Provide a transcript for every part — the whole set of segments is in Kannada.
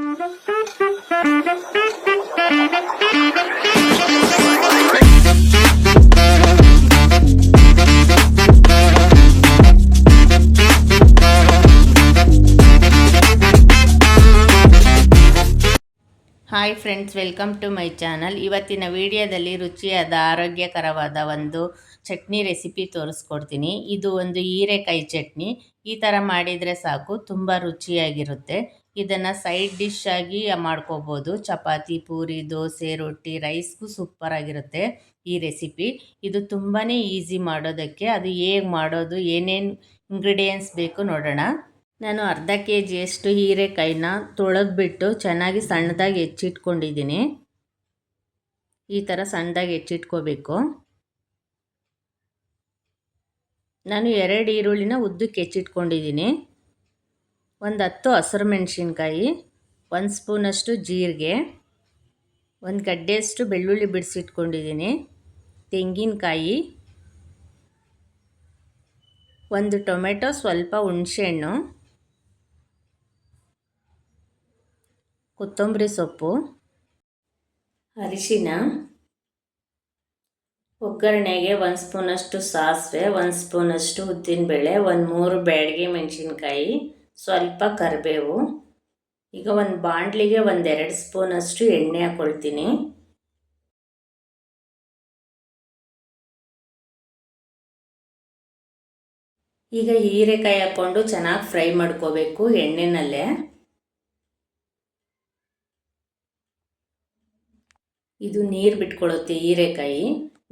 Hi friends welcome to my channel ಇವತ್ತಿನ ವಿಡಿಯೋದಲ್ಲಿ ರುಚಿಯಾದ, ಆರೋಗ್ಯಕರವಾದ ಒಂದು ಚಟ್ನಿ ರೆಸಿಪಿ ತೋರಿಸ್ಕೊಡ್ತೀನಿ. ಇದು ಒಂದು ಹೀರೆಕಾಯಿ ಚಟ್ನಿ. ಈ ಥರ ಮಾಡಿದರೆ ಸಾಕು, ತುಂಬ ರುಚಿಯಾಗಿರುತ್ತೆ. ಇದನ್ನು ಸೈಡ್ ಡಿಶ್ ಆಗಿ ಮಾಡ್ಕೋಬೋದು. ಚಪಾತಿ, ಪೂರಿ, ದೋಸೆ, ರೊಟ್ಟಿ ರೈಸ್ಗೂ ಸೂಪರಾಗಿರುತ್ತೆ ಈ ರೆಸಿಪಿ ಇದು ತುಂಬಾ ಈಸಿ ಮಾಡೋದಕ್ಕೆ. ಅದು ಹೇಗೆ ಮಾಡೋದು, ಏನೇನು ಇಂಗ್ರೀಡಿಯೆಂಟ್ಸ್ ಬೇಕು ನೋಡೋಣ. ನಾನು ಅರ್ಧ ಕೆ ಜಿಯಷ್ಟು ಹೀರೆಕಾಯಿನ ತೊಳೆದ್ಬಿಟ್ಟು ಚೆನ್ನಾಗಿ ಸಣ್ಣದಾಗಿ ಹೆಚ್ಚಿಟ್ಕೊಂಡಿದ್ದೀನಿ. ಈ ಥರ ಸಣ್ಣದಾಗಿ ಹೆಚ್ಚಿಟ್ಕೋಬೇಕು. ನಾನು ಎರಡು ಈರುಳ್ಳಿನ ಉದ್ದಕ್ಕೆ ಹೆಚ್ಚಿಟ್ಕೊಂಡಿದ್ದೀನಿ. ಒಂದು ಹತ್ತು ಹಸಿರು ಮೆಣಸಿನ್ಕಾಯಿ, ಒಂದು ಸ್ಪೂನಷ್ಟು ಜೀರಿಗೆ, ಒಂದು ಗಡ್ಡೆಯಷ್ಟು ಬೆಳ್ಳುಳ್ಳಿ ಬಿಡಿಸಿಟ್ಕೊಂಡಿದ್ದೀನಿ ತೆಂಗಿನಕಾಯಿ, ಒಂದು ಟೊಮೆಟೊ, ಸ್ವಲ್ಪ ಹುಣಸೆಹಣ್ಣು, ಕೊತ್ತಂಬರಿ ಸೊಪ್ಪು, ಅರಿಶಿನ, ಒಗ್ಗರಣೆಗೆ ಒಂದು ಸ್ಪೂನಷ್ಟು ಸಾಸಿವೆ, ಒಂದು ಸ್ಪೂನಷ್ಟು ಉದ್ದಿನಬೇಳೆ, ಒಂದು ಮೂರು ಬ್ಯಾಡಿಗೆ ಮೆಣಸಿನ್ಕಾಯಿ ಸ್ವಲ್ಪ ಕರಿಬೇವು. ಈಗ ಒಂದು ಬಾಣಲಿಗೆ ಒಂದೆರಡು ಸ್ಪೂನಷ್ಟು ಎಣ್ಣೆ ಹಾಕ್ಕೊಳ್ತೀನಿ ಈಗ ಹೀರೆಕಾಯಿ ಹಾಕ್ಕೊಂಡು ಚೆನ್ನಾಗಿ ಫ್ರೈ ಮಾಡ್ಕೋಬೇಕು ಎಣ್ಣೆನಲ್ಲೇ. ಇದು ನೀರು ಬಿಟ್ಕೊಳ್ಳುತ್ತೆ ಹೀರೆಕಾಯಿ.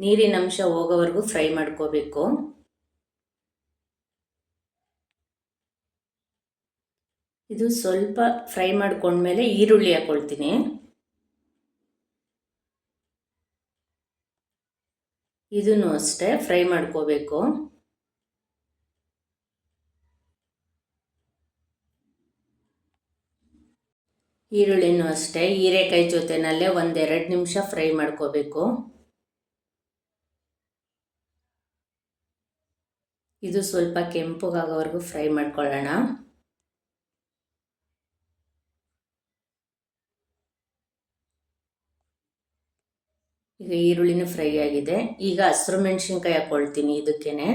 ನೀರಿನ ಅಂಶ ಹೋಗೋವರೆಗೂ ಫ್ರೈ ಮಾಡ್ಕೋಬೇಕು. ಇದು ಸ್ವಲ್ಪ ಫ್ರೈ ಮಾಡ್ಕೊಂಡ್ಮೇಲೆ ಈರುಳ್ಳಿ ಹಾಕ್ಕೊಳ್ತೀನಿ ಇದನ್ನು ಅಷ್ಟೇ ಫ್ರೈ ಮಾಡ್ಕೋಬೇಕು. ಈರುಳ್ಳಿನೂ ಅಷ್ಟೇ, ಹೀರೆಕಾಯಿ ಜೊತೆನಲ್ಲೇ ಒಂದೆರಡು ನಿಮಿಷ ಫ್ರೈ ಮಾಡ್ಕೋಬೇಕು. ಇದು ಸ್ವಲ್ಪ ಕೆಂಪುಗಾಗೋವರೆಗೂ ಫ್ರೈ ಮಾಡ್ಕೊಳ್ಳೋಣ. ಈರುಳ್ಳಿನೂ ಫ್ರೈ ಆಗಿದೆ. ಈಗ ಹಸಿರು ಮೆಣಸಿನ್ಕಾಯಿ ಹಾಕ್ಕೊಳ್ತೀನಿ ಇದಕ್ಕೇನೆ.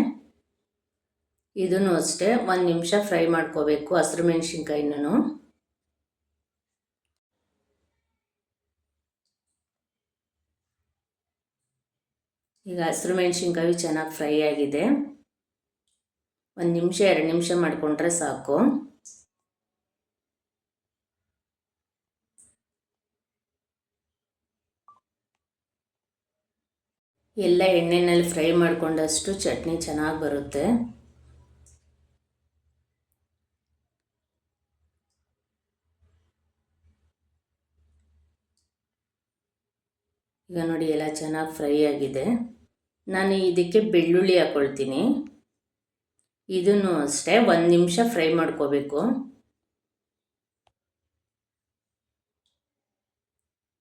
ಇದನ್ನು ಅಷ್ಟೇ ಒಂದು ನಿಮಿಷ ಫ್ರೈ ಮಾಡ್ಕೋಬೇಕು ಹಸಿರು ಮೆಣಸಿನ್ಕಾಯಿನೂ ಈಗ ಹಸಿರು ಮೆಣಸಿನ್ಕಾಯಿ ಚೆನ್ನಾಗಿ ಫ್ರೈ ಆಗಿದೆ. ಒಂದು ನಿಮಿಷ, ಎರಡು ನಿಮಿಷ ಮಾಡಿಕೊಂಡ್ರೆ ಸಾಕು. ಎಲ್ಲ ಎಣ್ಣೆನಲ್ಲಿ ಫ್ರೈ ಮಾಡಿಕೊಂಡಷ್ಟು ಚಟ್ನಿ ಚೆನ್ನಾಗಿ ಬರುತ್ತೆ. ಈಗ ನೋಡಿ ಎಲ್ಲ ಚೆನ್ನಾಗಿ ಫ್ರೈ ಆಗಿದೆ. ನಾನು ಇದಕ್ಕೆ ಬೆಳ್ಳುಳ್ಳಿ ಹಾಕ್ಕೊಳ್ತೀನಿ ಇದನ್ನು ಅಷ್ಟೇ ಒಂದು ನಿಮಿಷ ಫ್ರೈ ಮಾಡ್ಕೋಬೇಕು.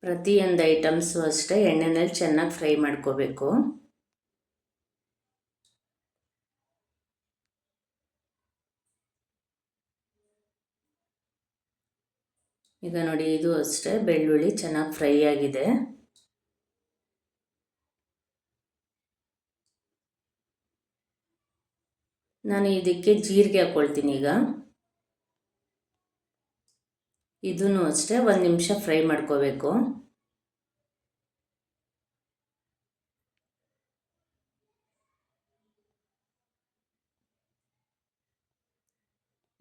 ಪ್ರತಿಯೊಂದು ಐಟಮ್ಸು ಅಷ್ಟೇ ಎಣ್ಣೆನಲ್ಲಿ ಚೆನ್ನಾಗಿ ಫ್ರೈ ಮಾಡ್ಕೋಬೇಕು. ಈಗ ನೋಡಿ, ಇದು ಅಷ್ಟೇ, ಬೆಳ್ಳುಳ್ಳಿ ಚೆನ್ನಾಗಿ ಫ್ರೈ ಆಗಿದೆ. ನಾನು ಇದಕ್ಕೆ ಜೀರಿಗೆ ಹಾಕ್ಕೊಳ್ತೀನಿ ಈಗ. ಇದನ್ನು ಅಷ್ಟೇ ಒಂದು ನಿಮಿಷ ಫ್ರೈ ಮಾಡ್ಕೋಬೇಕು.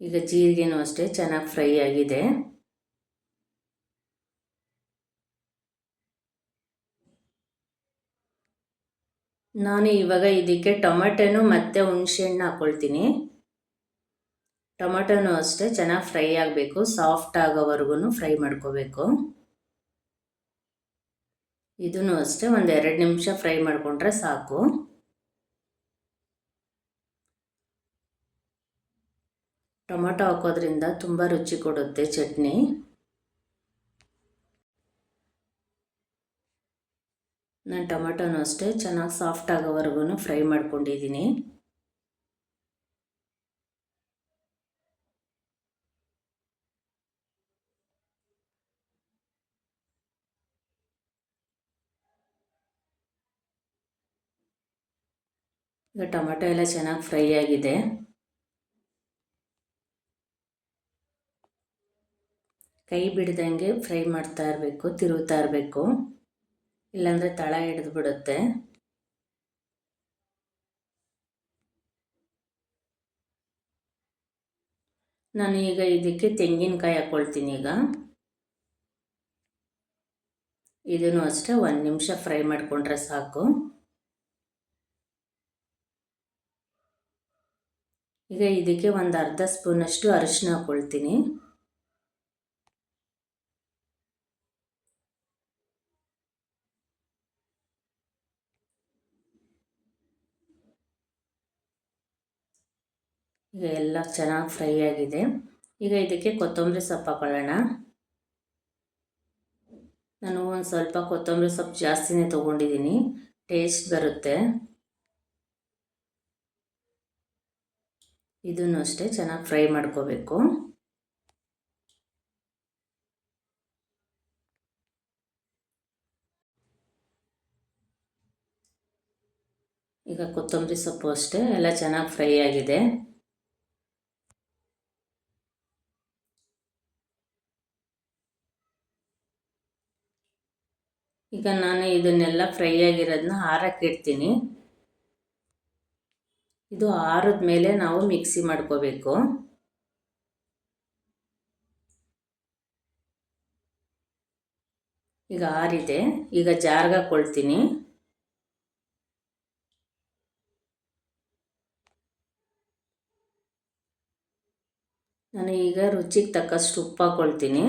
ಈಗ ಜೀರಿಗೆನೂ ಅಷ್ಟೇ ಚೆನ್ನಾಗಿ ಫ್ರೈ ಆಗಿದೆ. ನಾನು ಇವಾಗ ಇದಕ್ಕೆ ಟೊಮೆಟೊನು ಮತ್ತು ಹುಣಸೆಹಣ್ಣು ಹಾಕ್ಕೊಳ್ತೀನಿ ಟೊಮೆಟೊನು ಅಷ್ಟೇ ಚೆನ್ನಾಗಿ ಫ್ರೈ ಆಗಬೇಕು, ಸಾಫ್ಟ್ ಆಗೋವರೆಗೂ ಫ್ರೈ ಮಾಡ್ಕೋಬೇಕು. ಇದನ್ನು ಅಷ್ಟೇ ಒಂದು ಎರಡು ನಿಮಿಷ ಫ್ರೈ ಮಾಡಿಕೊಂಡ್ರೆ ಸಾಕು. ಟೊಮೆಟೊ ಹಾಕೋದ್ರಿಂದ ತುಂಬ ರುಚಿ ಕೊಡುತ್ತೆ ಚಟ್ನಿ. ನಾನು ಟೊಮೆಟೊನೂ ಅಷ್ಟೇ ಚೆನ್ನಾಗಿ ಸಾಫ್ಟ್ ಆಗೋವರೆಗೂ ಫ್ರೈ ಮಾಡ್ಕೊಂಡಿದ್ದೀನಿ ಈಗ ಟೊಮೆಟೊ ಎಲ್ಲ ಚೆನ್ನಾಗಿ ಫ್ರೈ ಆಗಿದೆ. ಕೈ ಬಿಡ್ದಂಗೆ ಫ್ರೈ ಮಾಡ್ತಾ ಇರಬೇಕು, ತಿರುಗ್ತಾ ಇರಬೇಕು. ಇಲ್ಲಾಂದರೆ ತಳ ಹಿಡಿದು ಬಿಡುತ್ತೆ ನಾನು ಈಗ ಇದಕ್ಕೆ ತೆಂಗಿನಕಾಯಿ ಹಾಕ್ಕೊಳ್ತೀನಿ ಈಗ. ಇದನ್ನು ಅಷ್ಟೇ ಒಂದು ನಿಮಿಷ ಫ್ರೈ ಮಾಡಿಕೊಂಡ್ರೆ ಸಾಕು. ಈಗ ಇದಕ್ಕೆ ಒಂದು ಅರ್ಧ ಸ್ಪೂನಷ್ಟು ಅರಿಶಿನ ಹಾಕ್ಕೊಳ್ತೀನಿ ಈಗ ಎಲ್ಲ ಚೆನ್ನಾಗಿ ಫ್ರೈ ಆಗಿದೆ. ಈಗ ಇದಕ್ಕೆ ಕೊತ್ತಂಬರಿ ಸೊಪ್ಪು ಹಾಕೊಳ್ಳೋಣ. ನಾನು ಒಂದು ಸ್ವಲ್ಪ ಕೊತ್ತಂಬರಿ ಸೊಪ್ಪು ಜಾಸ್ತಿನೇ ತೊಗೊಂಡಿದ್ದೀನಿ. ಟೇಸ್ಟ್ ಬರುತ್ತೆ. ಇದನ್ನು ಅಷ್ಟೇ ಚೆನ್ನಾಗಿ ಫ್ರೈ ಮಾಡ್ಕೋಬೇಕು. ಈಗ ಕೊತ್ತಂಬರಿ ಸೊಪ್ಪು ಅಷ್ಟೇ, ಎಲ್ಲ ಚೆನ್ನಾಗಿ ಫ್ರೈ ಆಗಿದೆ. ಈಗ ನಾನು ಇದನ್ನೆಲ್ಲ ಫ್ರೈ ಆಗಿರೋದನ್ನ ಹಾರಕ್ಕೆ ಇಡ್ತೀನಿ. ಇದು ಆರದ ಮೇಲೆ ನಾವು ಮಿಕ್ಸಿ ಮಾಡ್ಕೋಬೇಕು. ಈಗ ಆರಿದೆ. ಈಗ ಜಾರ್ಗೆ ಹಾಕ್ಕೊಳ್ತೀನಿ ನಾನು ಈಗ ರುಚಿಗೆ ತಕ್ಕಷ್ಟು ಉಪ್ಪು ಹಾಕೊಳ್ತೀನಿ.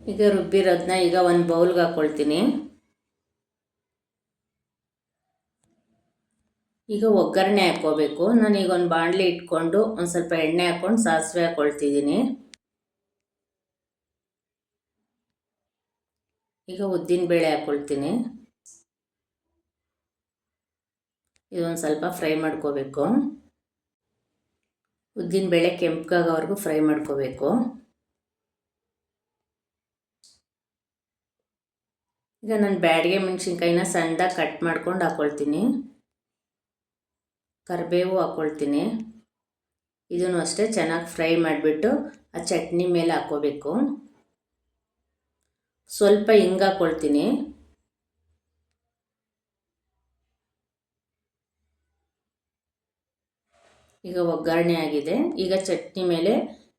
ಈಗ ರುಬ್ಬಿರೋದನ್ನ ಈಗ ಒಂದು ಬೌಲ್ಗೆ ಹಾಕ್ಕೊಳ್ತೀನಿ ಈಗ ಒಗ್ಗರಣೆ ಹಾಕ್ಕೋಬೇಕು. ಈಗ ಒಂದು ಬಾಣಲಿ ಇಟ್ಕೊಂಡು ಒಂದು ಸ್ವಲ್ಪ ಎಣ್ಣೆ ಹಾಕ್ಕೊಂಡು ಸಾಸಿವೆ ಹಾಕ್ಕೊಳ್ತಿದ್ದೀನಿ ಈಗ ಉದ್ದಿನ ಬೇಳೆ ಹಾಕ್ಕೊಳ್ತೀನಿ ಇದೊಂದು ಸ್ವಲ್ಪ ಫ್ರೈ ಮಾಡ್ಕೋಬೇಕು. ಉದ್ದಿನ ಬೇಳೆ ಕೆಂಪಗಾಗೋವರೆಗೂ ಫ್ರೈ ಮಾಡ್ಕೋಬೇಕು. ಈಗ ನಾನು ಬ್ಯಾಡಿಗೆ ಮೆಣಸಿನ್ಕಾಯಿನ ಸಣ್ಣದಾಗಿ ಕಟ್ ಮಾಡ್ಕೊಂಡು ಹಾಕ್ಕೊಳ್ತೀನಿ ಕರಿಬೇವು ಹಾಕ್ಕೊಳ್ತೀನಿ ಇದನ್ನು ಅಷ್ಟೇ ಚೆನ್ನಾಗಿ ಫ್ರೈ ಮಾಡಿಬಿಟ್ಟು ಆ ಚಟ್ನಿ ಮೇಲೆ ಹಾಕ್ಕೋಬೇಕು ಸ್ವಲ್ಪ ಹಿಂಗೆ ಹಾಕ್ಕೊಳ್ತೀನಿ ಈಗ ಒಗ್ಗರಣೆ ಆಗಿದೆ. ಈಗ ಚಟ್ನಿ ಮೇಲೆ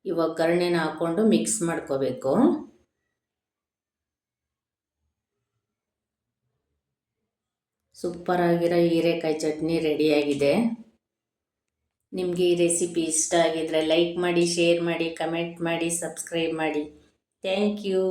ಈ ಒಗ್ಗರಣೆನ ಹಾಕ್ಕೊಂಡು ಮಿಕ್ಸ್ ಮಾಡ್ಕೋಬೇಕು. ಸೂಪರಾಗಿರೋ ಹೀರೆಕಾಯಿ ಚಟ್ನಿ ರೆಡಿಯಾಗಿದೆ. ನಿಮಗೆ ಈ ರೆಸಿಪಿ ಇಷ್ಟ ಆಗಿದರೆ ಲೈಕ್ ಮಾಡಿ, ಶೇರ್ ಮಾಡಿ, ಕಮೆಂಟ್ ಮಾಡಿ, ಸಬ್ಸ್ಕ್ರೈಬ್ ಮಾಡಿ. Thank you.